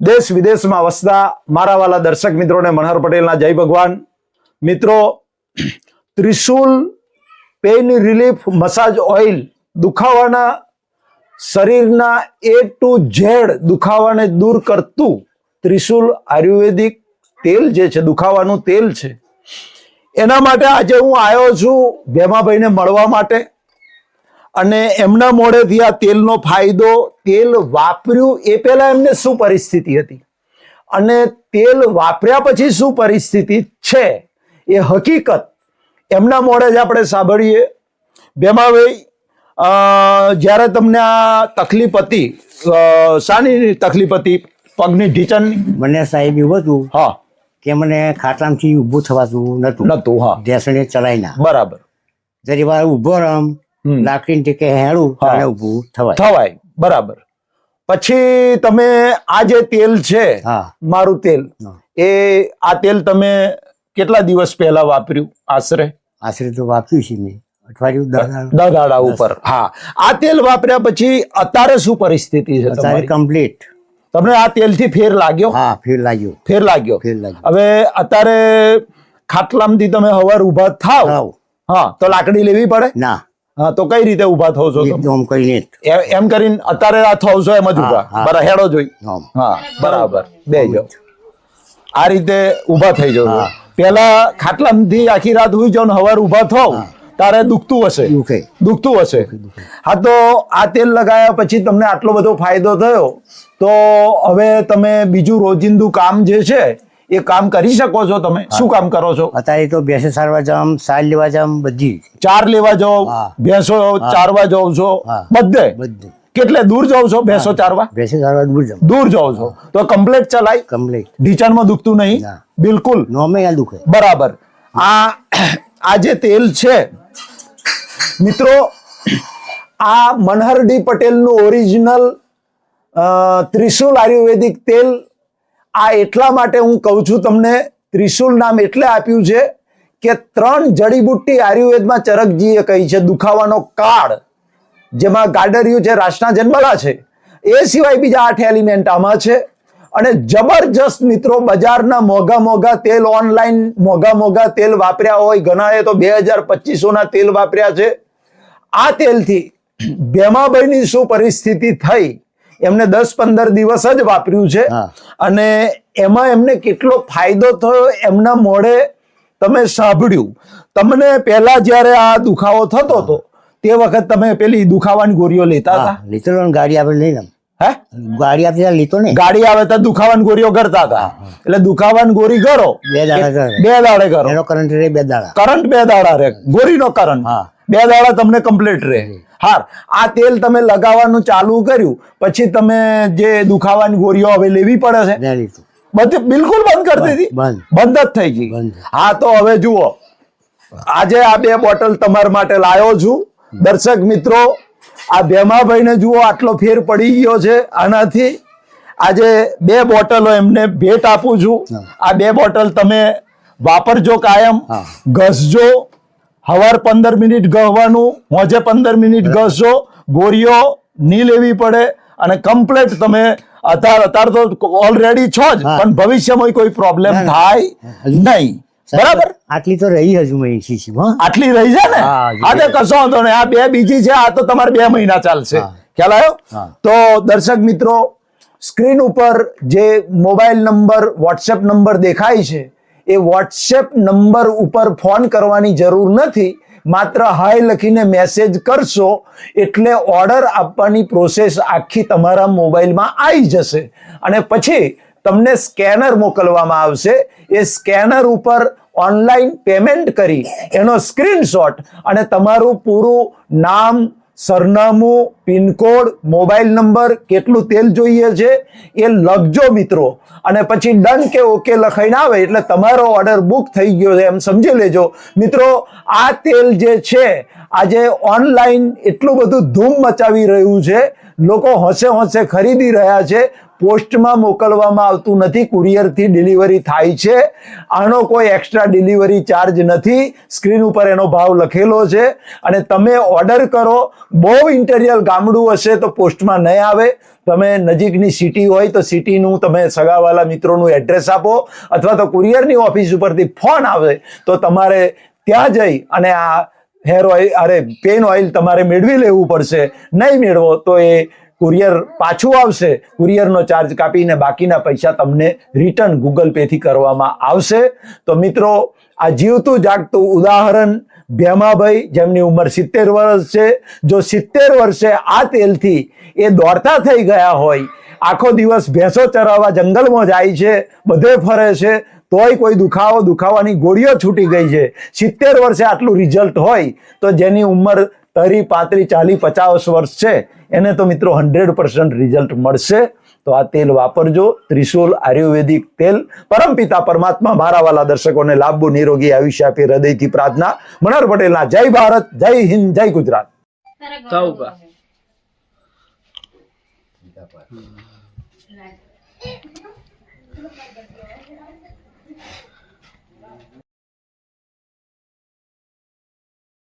દેશ વિદેશમાં વસતા મારા વાલા દર્શક મિત્રોને મનહર પટેલના જય ભગવાન. મિત્રો, Trishul pain relief massage oil દુખાવાના શરીરના એ ટુ ઝેડ દુખાવાને દૂર કરતું ત્રિશુલ આયુર્વેદિક તેલ જે છે, દુખાવાનું તેલ છે, એના માટે આજે હું આવ્યો છું ભેમાભાઈને મળવા માટે. અને એમના મોઢેથી આ તેલનો ફાયદો તેલ વાપર્યું એ પહેલા એમને શું પરિસ્થિતિ હતી? અને તેલ વાપર્યા પછી શું પરિસ્થિતિ છે? એ હકીકત એમના મોઢે જ આપણે સાંભળીએ. ભેમાભાઈ ભાઈ જ્યારે તમને આ તકલીફ હતી શાની તકલીફ હતી? પગની ઢીચન? મને સાહેબ એવું હતું હા. કે મને ખાટલામાંથી ઊભું થવાતું નતું નતું હા. ઢેસણે ચલાવી ના બરાબર. જરી વાર ઊભો રમ હમ. લાકડીને ટેકે હેડું ઊભું થવાય. થવાય. બરાબર. પછી તમે આ જે તેલ છે મારું તેલ એ આ તેલ તમે કેટલા દિવસ પહેલા વાપર્યું? આશરે? આશરે તો વાપર્યું છે મેં. અઠવાડિયું દાડા. ઉપર. હા. આ તેલ વાપર્યા પછી અત્યારે શું પરિસ્થિતિ છે તમારી? કમ્પ્લીટ તમને આ તેલથી ફેર લાગ્યો? હા ફેર લાગ્યો. ફેર લાગ્યો? ફેર લાગ્યો. હવે અત્યારે ખાટલામાંથી તમે હવાર ઊભા થાવ. હા તો લાકડી લેવી પડે? ના. હા તો કઈ રીતે ઊભા થવ છો એકદમ કરીને એમ કરીને અત્યારે આ થવ છો એમ જ ઊભા? બરાબર હેડો જોઈ. હા. બરાબર. બે જો. આ રીતે ઊભા થઈ જાવ. પેલા ખાટલામાંથી આખી રાત હુઈ જાવ ને હવાર ઊભા થાવ તારે દુખતું હશે. દુખે. દુખતું હશે. હા તો આ તેલ લગાવ્યા પછી તમને આટલો બધો ફાયદો થયો તો હવે તમે બીજું રોજિંદુ કામ જે છે એ કામ કરી શકો છો તમે? શું કામ કરો છો? અત્યારે તો બેસે સારવા જામ સાર લેવા જામ બધી ચાર લેવા હા. ભેંસો ચારવા જાવ છો? બધે? બધે. કેટલે દૂર જાવ છો ભેંસો ચારવા? બેસે ચારવા દૂર જાવ દૂર જાઓ છો. તો કમ્પ્લેટ ચલાય? કમ્પ્લેટ. ઢીચાણમાં દુખતું નહીં? બિલકુલ. નોમે ના દુખે. બરાબર. આ આ જે તેલ છે મિત્રો આ મનહરડી પટેલનું ઓરિજિનલ ત્રિશુલ આયુર્વેદિક તેલ આ એટલા માટે હું કહું છું તમને, ત્રિશુલ નામ એટલે આપ્યું છે કે ત્રણ જડીબુટ્ટી આયુર્વેદમાં ચરકજીએ કહી છે, દુખાવાનો કાળ, જેમાં ગાડરિયું છે રાસના જન્મલા છે. એ સિવાય બીજા આઠ એલિમેન્ટ આમાં છે. અને જબરજસ્ત મિત્રો, બજારના મોંઘા મોંઘા તેલ ઓનલાઈન, મોંઘા મોઘા તેલ વાપર્યા હોય, ઘણાએ તો બે હજાર પચીસોના તેલ વાપર્યા છે. આ તેલથી ભેમાભાઈની શું પરિસ્થિતિ થઈ? એમને દસ પંદર દિવસ જ વાપર્યું છે. અને એમાં એમને કેટલો ફાયદો થયો એમના મોઢે તમે સાંભળ્યું. તમને પહેલા જ્યારે આ દુખાવો થતો હતો તે વખત તમે પેલી દુખાવાની ગોળીઓ લેતા હતા? હા લીધો ને ગાડી આપણે લઈને હે? ગાડી આપી લીધો ને. ગાડી આવે તો દુખાવાની ગોળીઓ કરતા હતા. એટલે દુખાવાની ગોળી કરો. બે દાડા બે દાડે કરો. એનો કરંટ રે બે દાડા. કરંટ બે દાડા રે ગોળીનો કરંટ હા. બે દાડા તમને કમ્પ્લીટ રહે. હાર. આ તેલ તમે લગાવવાનું ચાલુ કર્યું પછી તમે જે દુખાવાની ગોળીઓ હવે લેવી પડે છે બધી બિલકુલ બંધ કરી દીધી? બંધ. બંધ જ થઈ ગઈ. હા તો હવે જુઓ. આજે આ બે બોટલ તમારા માટે લાવ્યો છું. દર્શક મિત્રો આ ભેમાભાઈને જુઓ આટલો ફેર પડી ગયો છે આનાથી. આજે બે બોટલો એમને ભેટ આપું છું. આ બે બોટલ તમે વાપરજો કાયમ ઘસજો. હવાર પંદર મિનિટ ગહવાનું હોજે પંદર મિનિટ ઘસજો ગોરીઓ નહીં લેવી પડે અને કમ્પ્લેટ તમે અત્યારે અત્યારે તો ઓલરેડી છો જ પણ ભવિષ્યમાં કોઈ પ્રોબ્લેમ ના, ના. થાય નહીં. બરાબર? આટલી તો રહી હજુ આટલી રહી છે ને? આ તો કશો વાંધો નહીં. આ બે બીજી છે આ તો તમારે બે મહિના ચાલશે. ખ્યાલ આવ્યો? તો દર્શક મિત્રો સ્ક્રીન ઉપર જે મોબાઈલ નંબર વોટ્સએપ નંબર દેખાય છે એ વોટ્સએપ નંબર ઉપર ફોન કરવાની જરૂર નથી. માત્ર હાય લખીને મેસેજ કરશો, એટલે ઓર્ડર આપવાની પ્રોસેસ આખી તમારા મોબાઈલમાં આવી જશે. અને પછી તમને સ્કેનર મોકલવામાં આવશે. એ સ્કેનર ઉપર ઓનલાઈન પેમેન્ટ કરી, એનો સ્ક્રીનશોટ અને તમારું પૂરું નામ સરનામું, પિનકોડ, મોબાઈલ નંબર, કેટલું તેલ જોઈએ છે એ લખજો મિત્રો. અને પછી ડન કે ઓકે લખાઈને આવે એટલે તમારો ઓર્ડર બુક થઈ ગયો છે એમ સમજી લેજો. મિત્રો, આ તેલ જે છે, આજે ઓનલાઈન એટલું બધું ધૂમ મચાવી રહ્યું છે. લોકો હોંશે હોંશે ખરીદી રહ્યા છે. પોસ્ટમાં મોકલવામાં આવતું નથી, કુરિયરથી ડિલિવરી થાય છે. આનો કોઈ એક્સ્ટ્રા ડિલિવરી ચાર્જ નથી. સ્ક્રીન ઉપર એનો ભાવ લખેલો છે. અને તમે ઓર્ડર કરો, બહુ ઇન્ટેરિયર ગામડું હશે તો પોસ્ટમાં નહીં આવે. તમે નજીકની સિટી હોય તો સિટીનું તમે સગાવાલા મિત્રોનું એડ્રેસ આપો. અથવા તો કુરિયરની ઓફિસ ઉપરથી ફોન આવે તો તમારે ત્યાં જઈ અને આ હેર ઓઇલ અરે પેન ઓઇલ તમારે મેળવી લેવું પડશે. નહીં મેળવો તો એ કુરિયર પાછું આવશે, કુરિયરનો ચાર્જ કાપીને બાકીના પૈસા તમને રિટર્ન ગૂગલ પેથી કરવામાં આવશે. તો મિત્રો, આ જીવતું જાગતું ઉદાહરણ ભેમાભાઈ જેમની ઉંમર સિત્તેર વર્ષ છે. જો સિત્તેર વર્ષે આ તેલથી એ દોડતા થઈ ગયા હોય, આખો દિવસ ભેંસો ચરાવવા જંગલમાં જાય છે, બધે ફરે છે, તોય કોઈ દુખાવો, દુખાવાની ગોળીઓ છૂટી ગઈ છે. સિત્તેર વર્ષે આટલું રિઝલ્ટ હોય, તો જેની ઉંમર તરી પાતરી ચાલી, પચાસ વર્ષ છે. એને તો મિત્રો હંડ્રેડ પર્સન્ટ રિઝલ્ટ મળશે. તો આ તેલ વાપરજો. ત્રિશુલ આયુર્વેદિક તેલ. પરમપિતા પરમાત્મા મારા વાલા દર્શકોને લાંબુ નિરોગી આયુષ્ય આપી હૃદયથી પ્રાર્થના. મનોહર પટેલના જય ભારત, જય હિન્દ, જય ગુજરાત.